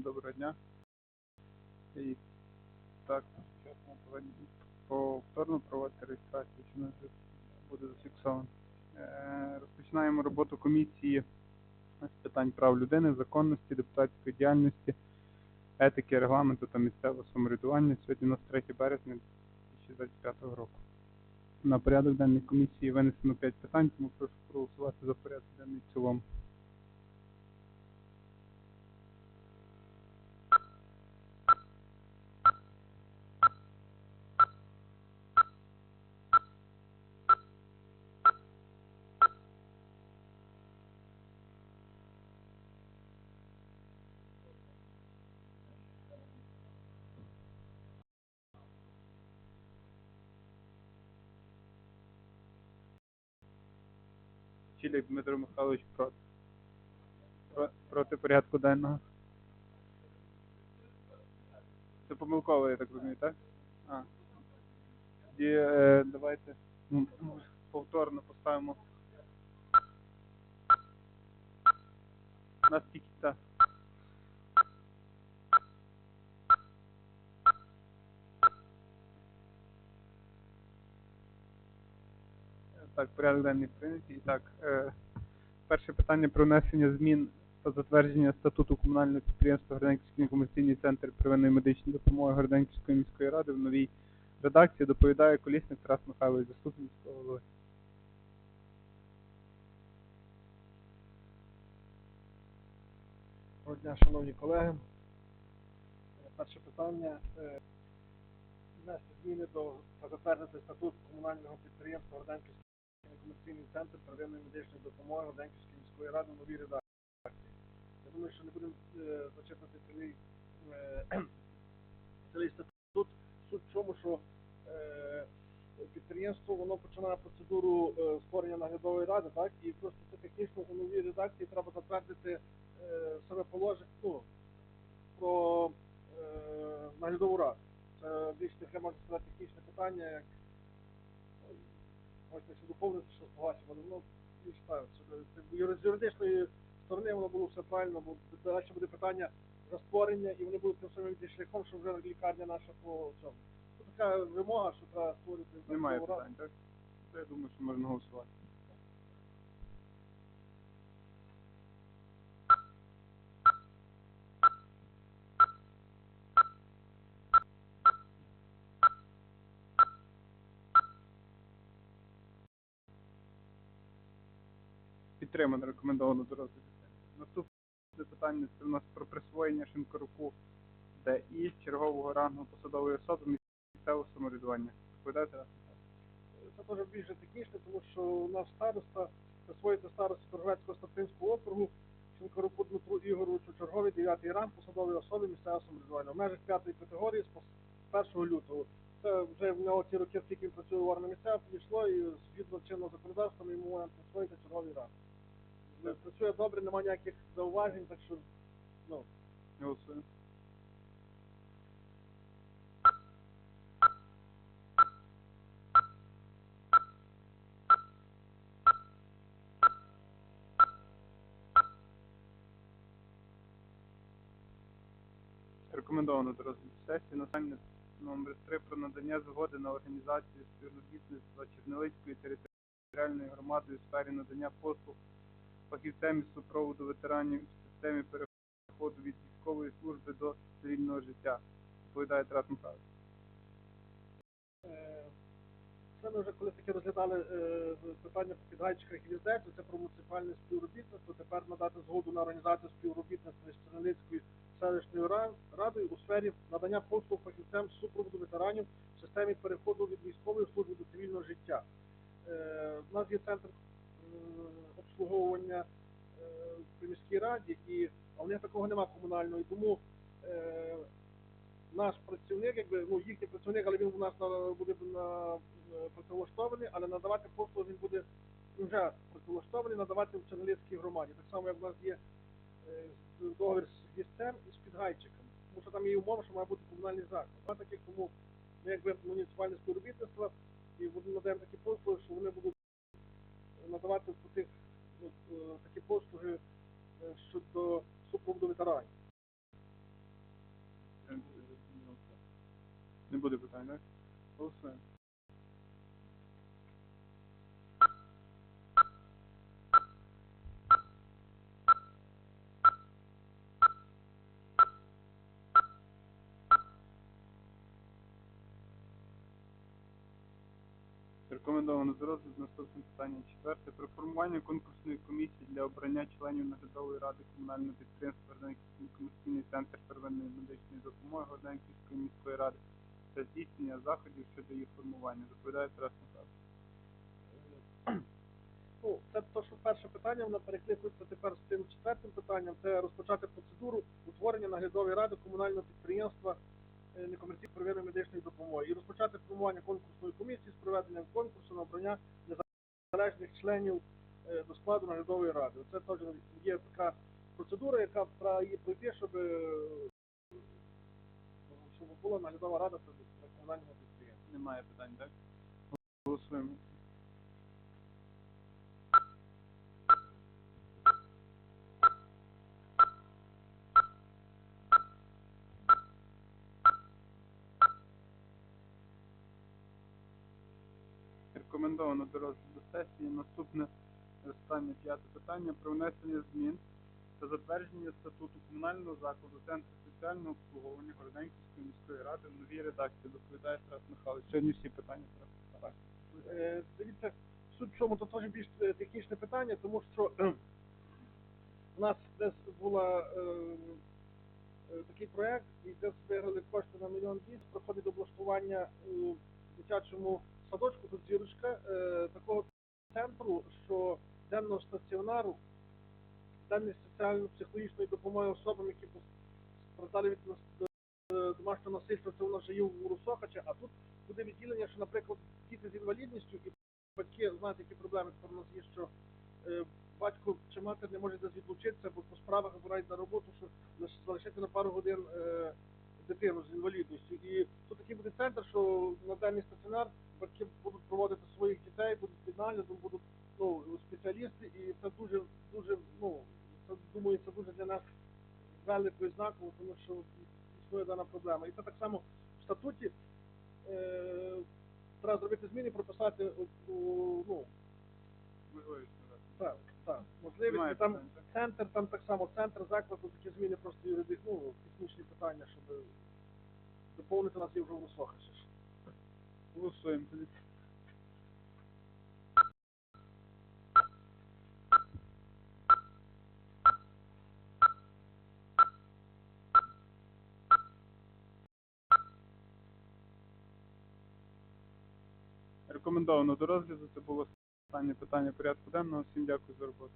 Всім доброго дня. І так, зараз ми повинні повторно проводити реєстрацію, у нас буде зафіксовано. Е, Розпочинаємо роботу комісії з питань прав людини, законності, депутатської діяльності, етики, регламенту та місцевого самоврядування. Сьогодні у нас 3 березня 2025 року. На порядок денний комісії винесено 5 питань, тому прошу проголосувати за порядок денний в цілому. Чілік Дмитро Михайлович проти. Про- Проти порядку денного. Це помилково, я так розумію, так? А. Тоді е, давайте ну, повторно поставимо. Нас тільки так. Так, порядок денний прийнятий. І так, е, перше питання про внесення змін та затвердження статуту комунального підприємства Городенківський комерційний центр первинної медичної допомоги Городенківської міської ради в новій редакції доповідає колісник Тарас Михайлович, заступник міського голови. Доброго дня, шановні колеги. Е, Перше питання. е, Внести зміни до та затвердити статут комунального підприємства Горденківський комерційний центр первинної медичної допомоги Горденківської міської ради новій редакції. Я думаю, що не будемо е, зачитувати цілий, е, цілий статут. Суть в чому, що е, підприємство воно починає процедуру е, створення наглядової ради, так? І просто це технічно у новій редакції треба затвердити е, саме положення ну, про е, наглядову раду. Це більш таке, можна сказати, технічне питання, як можна якщо доповнити, що але воно більш так, юри- з юридичної сторони воно було все правильно, бо далі буде питання за створення, і вони будуть тим самим шляхом, що вже лікарня наша по цьому. Це така вимога, що треба створити Немає питань, так? Я думаю, що можна голосувати. Підтримано рекомендовано до розгляду. Наступне питання це у нас про присвоєння Шинкоруку ДІ чергового рангу посадової особи місцевого самоврядування. Доповідайте раз. Це теж більше технічне, тому що у нас староста присвоїти старості Торговецького Стартинського округу Шинкоруку Дмитру Ігоровичу черговий 9 ранг посадової особи місцевого самоврядування. В межах п'ятої категорії з 1 лютого. Це вже в нього ці роки, скільки він працює в органах місцева, підійшло і згідно чинного законодавства ми йому присвоїти черговий ранг. Так. Працює добре, немає ніяких зауважень, так що ну, Голосуємо. Рекомендовано до сесії настання номер 3 про надання згоди на організацію співробітництва Чернелицької територіальної громади у сфері надання послуг фахівцям із супроводу ветеранів в системі переходу від військової служби до цивільного життя. Доповідає Тарас Михайлович. Е, Це ми вже коли таки розглядали е, питання по підгайчиках і це про муніципальне співробітництво. Тепер надати згоду на організацію співробітництва з Чернівецькою селищною радою у сфері надання послуг фахівцям супроводу ветеранів в системі переходу від військової служби до цивільного життя. Е, У нас є центр обслуговування е, при міській раді, і а в них такого немає комунального, і тому е, наш працівник, якби ну їхній працівник, але він у нас на, буде на е, працевлаштований, але надавати послуги він буде вже працевлаштований, надавати в Чернівецькій громаді. Так само, як у нас є е, договір з гістем і з підгайчиками. Тому що там є умова, що має бути комунальний заклад. А таких тому ми якби муніципальне співробітництво і надаємо такі послуги, що вони будуть надавати до супроду ветеранів. Е, не буде питань, так? Голосуємо. Рекомендовано до розгляду наступне питання четверте. Про формування конкурсної комісії для обрання членів наглядової ради комунального підприємства Городенківський комерційний центр первинної медичної допомоги Городенківської міської ради та здійснення заходів щодо її формування. Доповідає Тарас Михайлович. Ну, це то, що перше питання, воно перекликується тепер з тим четвертим питанням. Це розпочати процедуру утворення наглядової ради комунального підприємства некомерційної первинної медичної допомоги і розпочати формування конкурсної комісії з проведенням конкурсу на обрання незалежних членів е, до складу наглядової ради. Це теж є така процедура, яка її пройти, щоб, е, щоб була наглядова рада при комунальному підприємстві. Немає питань, так? Голосуємо. Рекомендовано до розгляду сесії. Наступне останнє п'яте питання про внесення змін та затвердження статуту комунального закладу Центру соціального обслуговування Городенківської міської ради в новій редакції. Доповідає Тарас Михайлович. Сьогодні всі питання Тарас Михайлович. Е, Дивіться, суть в чому це теж більш е, технічне питання, тому що у нас десь була е, е, такий проект, і десь виграли кошти на мільйон двісті, проходить облаштування е, в дитячому садочку, тут зірочка, е, такого центру, що денного стаціонару, денної соціально-психологічної допомоги особам, які постраждали від е, домашнього насильства, це у нас же є у Русохача, а тут буде відділення, що, наприклад, діти з інвалідністю і батьки знають, які проблеми тепер у нас є, що е, батько чи матір не може десь відлучитися, бо по справах вибирають на роботу, що залишити на пару годин е, дитину з інвалідністю. І тут такий буде центр, що на денний стаціонар батьки будуть проводити своїх дітей, будуть під наглядом, будуть ну, спеціалісти, і це дуже, дуже, ну, це, думаю, це дуже для нас великою знаково, тому що існує дана проблема. І це так само в статуті е, треба зробити зміни, прописати о, ну, так, так, можливість, Немає там центр, там так само центр закладу, такі зміни просто юриди, ну, технічні питання, щоб доповнити нас є вже в. Голосуємо тоді. Рекомендовано до розгляду. Це було останнє питання порядку денного. Всім дякую за роботу.